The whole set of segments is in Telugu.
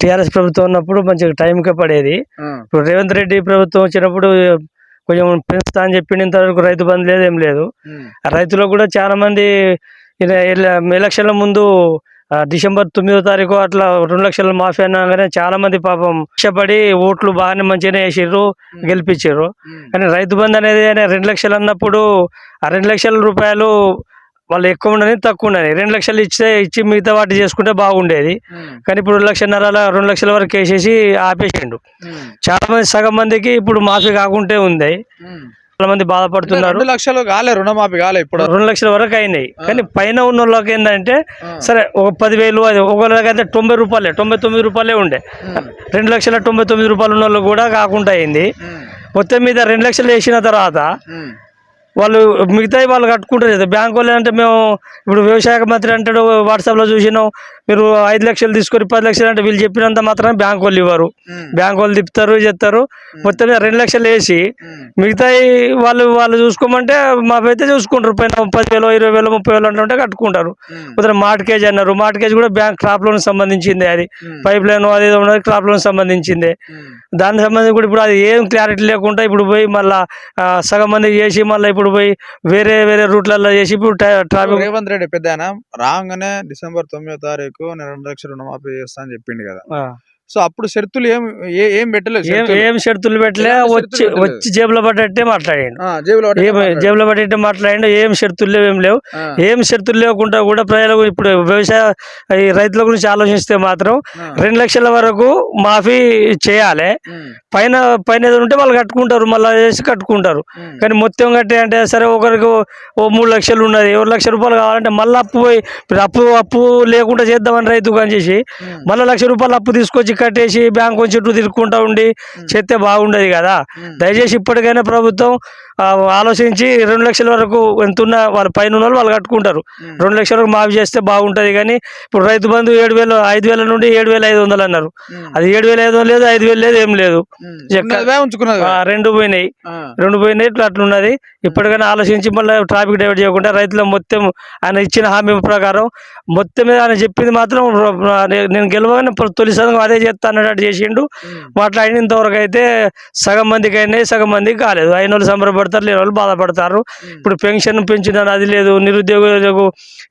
టీఆర్ఎస్ ప్రభుత్వం ఉన్నప్పుడు మంచిగా టైంకే పడేది. ఇప్పుడు రేవంత్ రెడ్డి ప్రభుత్వం వచ్చినప్పుడు కొంచెం పెంచుతా అని చెప్పి ఇంతవరకు రైతు బంధు లేదు ఏం లేదు. రైతులకు కూడా చాలా మంది ఎలక్షన్ల ముందు డిసెంబర్ తొమ్మిదో తారీఖు అట్లా రెండు లక్షల మాఫీ అనగానే చాలా మంది పాపం ఇష్టపడి ఓట్లు బాగానే మంచిగానే వేసిర్రు గెలిపించారు కానీ రైతు బంధు అనేది రెండు లక్షలు అన్నప్పుడు ఆ రెండు లక్షల రూపాయలు వాళ్ళు ఎక్కువ ఉండని తక్కువ ఉండని. రెండు లక్షలు ఇస్తే ఇచ్చి మిగతా వాటి చేసుకుంటే బాగుండేది. కానీ ఇప్పుడు రెండు లక్షన్నర రెండు లక్షల వరకు వేసేసి ఆపేసిండు. చాలా మంది సగం మందికి ఇప్పుడు మాఫీ కాకుంటే ఉంది. చాలా మంది బాధపడుతున్నారు. రెండు లక్షలు కాలే రుణమాఫీ కాలే ఇప్పుడు. రెండు లక్షల వరకు అయినాయి. కానీ పైన ఉన్న వాళ్ళకి ఏంటంటే. సరే ఒక పదివేలు అది ఒకళ్ళకైతే తొంభై రూపాయలే తొంభై తొమ్మిది రూపాయలే ఉండే. రెండు లక్షల తొంభై తొమ్మిది రూపాయలు ఉన్న వాళ్ళు కూడా కాకుండా అయింది. మొత్తం మీద రెండు లక్షలు వేసిన తర్వాత వాళ్ళు మిగతాయి వాళ్ళు కట్టుకుంటారు కదా. బ్యాంక్ వాళ్ళు అంటే మేము ఇప్పుడు వ్యవసాయ మంత్రి అంటాడు వాట్సాప్లో చూసినాం. మీరు ఐదు లక్షలు తీసుకొని పది లక్షలు అంటే వీళ్ళు చెప్పినంత మాత్రం బ్యాంక్ వాళ్ళు ఇవ్వరు. బ్యాంక్ వాళ్ళు తిప్పుతారు చేస్తారు. మొత్తం రెండు లక్షలు వేసి ఉమ్, మిగతాయి వాళ్ళు వాళ్ళు చూసుకోమంటే మాకైతే చూసుకుంటారు. పైన పదివేలు ఇరవై వేలు ముప్పై వేలు అంటే కట్టుకుంటారు. ఉమ్, మొదట మార్ట్కేజ్ అన్నారు. మార్ట్కేజ్ కూడా బ్యాంక్ క్రాప్ లోన్ సంబంధించింది అది. పైప్ లైన్ అది ఉన్నది క్రాప్ లోన్ సంబంధించింది. దానికి సంబంధించి కూడా ఇప్పుడు అది ఏం క్లారిటీ లేకుండా ఇప్పుడు పోయి మళ్ళా సగం మంది చేసి మళ్ళీ ఇప్పుడు పోయి వేరే వేరే రూట్లలో చేసి ఇప్పుడు ట్రా- ట్రాఫిక్ రేవంత్ రెడ్డి పెద్ద రాగానే డిసెంబర్ తొమ్మిదో తారీఖు నేను రెండు లక్షలు రుణమాఫీ చేస్తా అని చెప్పిండు కదా. సో అప్పుడు షరతులు ఏం ఏ- పెట్టలేదు ఏం షరతులు. పెట్టలే వచ్చి? వచ్చి జేబులో పడ్డట్టే మాట్లాడాడు. జేబులో పడ్డట్టే మాట్లాడిండు. ఏం షరతులు లేవు ఏం లేవు. ఏం షరతులు లేకుండా కూడా ప్రజలకు ఇప్పుడు వ్యవసాయ రైతుల గురించి ఆలోచిస్తే మాత్రం రెండు లక్షల వరకు మాఫీ చేయాలి. పైన పైన ఏదో ఉంటే వాళ్ళు కట్టుకుంటారు మళ్ళీ వేసి కట్టుకుంటారు. కానీ మొత్తం కట్టి అంటే సరే ఒకరికి ఓ- మూడు లక్షలు ఉన్నది ఒక లక్ష రూపాయలు కావాలంటే మళ్ళీ అప్పు పోయి అప్పు అప్పు లేకుండా చేద్దామని రైతు అని చేసి మళ్ళీ లక్ష రూపాయలు అప్పు తీసుకొచ్చి కట్టేసి బ్యాంకు చుట్టూ తిరుక్కుంటా ఉండి చేస్తే బాగుండేది కదా. దయచేసి ఇప్పటికైనా ప్రభుత్వం ఆలోచించి రెండు లక్షల వరకు ఎంత ఉన్నా వాళ్ళ పైన ఉన్న వాళ్ళు వాళ్ళు కట్టుకుంటారు రెండు లక్షల వరకు మాఫీ చేస్తే బాగుంటుంది కానీ ఇప్పుడు రైతు బంధు ఏడు వేలు ఐదు వేల నుండి ఏడు వేల ఐదు వందలు అన్నారు. అది ఏడు వేల ఐదు వందలు లేదు ఐదు వేలు లేదు ఏం లేదు. రెండు పోయినాయి. రెండు పోయినాయి ఇట్లా అట్లున్నది. ఇప్పటికైనా ఆలోచించి మళ్ళీ ట్రాఫిక్ డైవర్ట్ చేయకుండా రైతుల మొత్తం ఆయన ఇచ్చిన హామీ ప్రకారం మొత్తం మీద ఆయన చెప్పింది మాత్రం నేను గెలవగానే తొలి సంఘం అదే చేస్తా అన్నట్టు చేసిండు. ఉమ్, మాట్లాడిన ఇంతవరకు అయితే సగం మందికి అయినాయి సగం మందికి కాలేదు. అయిన వాళ్ళు సంబరపడతారు లేని వాళ్ళు బాధపడతారు. ఇప్పుడు పెన్షన్ పెంచిన అది లేదు నిరుద్యోగ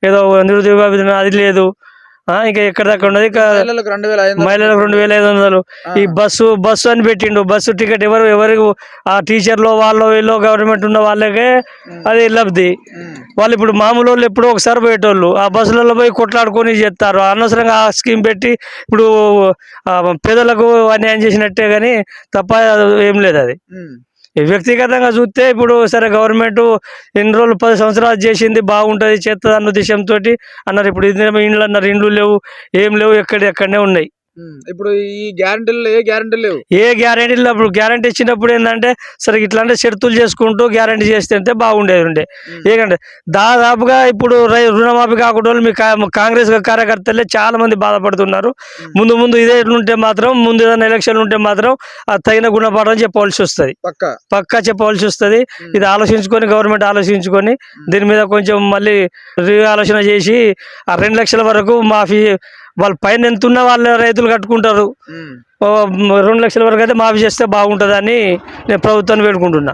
ఏదో నిరుద్యోగ అది లేదు. ఇంకా ఎక్కడ దాకా ఉన్నది? ఇంకా మహిళలకు రెండు వేల ఐదు వందలు. ఈ బస్సు బస్సు అని పెట్టిండు. బస్సు టికెట్ ఎవరు ఎవరికి ఆ టీచర్లో వాళ్ళు వీళ్ళు గవర్నమెంట్ ఉన్న వాళ్ళకే అది లబ్ధి. వాళ్ళు ఇప్పుడు మామూలు వాళ్ళు ఎప్పుడో ఒకసారి పోయేటోళ్ళు. ఆ బస్సులలో పోయి కొట్లాడుకొని చేస్తారు. అనవసరంగా ఆ స్కీమ్ పెట్టి ఇప్పుడు పేదలకు అన్యాయం చేసినట్టే కానీ తప్ప ఏం లేదు అది. వ్యక్తిగతంగా చూస్తే ఇప్పుడు సరే గవర్నమెంట్ ఎన్ని రోజులు పది సంవత్సరాలు చేసింది బాగుంటుంది చేస్తుంది అన్న ఉద్దేశంతో అన్నారు. ఇప్పుడు ఇండ్లు అన్నారు ఇండ్లు లేవు ఏం లేవు ఎక్కడ ఎక్కడనే ఉన్నాయి. ఇప్పుడు ఈ గ్యారంటీలు ఏ గ్యారంటీలు లేవు? ఏ గ్యారంటీ అప్పుడు గ్యారంటీ ఇచ్చినప్పుడు ఏంటంటే సరే ఇట్లాంటి షరతులు చేసుకుంటూ గ్యారంటీ చేస్తే బాగుండేది ఉండే. ఏంటంటే దాదాపుగా ఇప్పుడు రుణమాఫీ కాకుండా మీ కాంగ్రెస్ కార్యకర్తలే చాలా మంది బాధపడుతున్నారు. ముందు ముందు ఇదే ఉంటే మాత్రం ముందు ఏదైనా ఎలక్షన్ ఉంటే మాత్రం ఆ తగిన గుణపాఠం చెప్పవలసి వస్తుంది. పక్క? పక్కా చెప్పవలసి వస్తుంది. ఇది ఆలోచించుకొని గవర్నమెంట్ ఆలోచించుకొని దీని మీద కొంచెం మళ్ళీ రీ ఆలోచన చేసి ఆ రెండు లక్షల వరకు మాఫీ వాళ్ళ పైన ఎంత ఉన్న వాళ్ళ రైతులు కట్టుకుంటారు. రెండు లక్షల వరకు అయితే మాఫీ చేస్తే బాగుంటుందని నేను ప్రభుత్వాన్ని వేడుకుంటున్నా.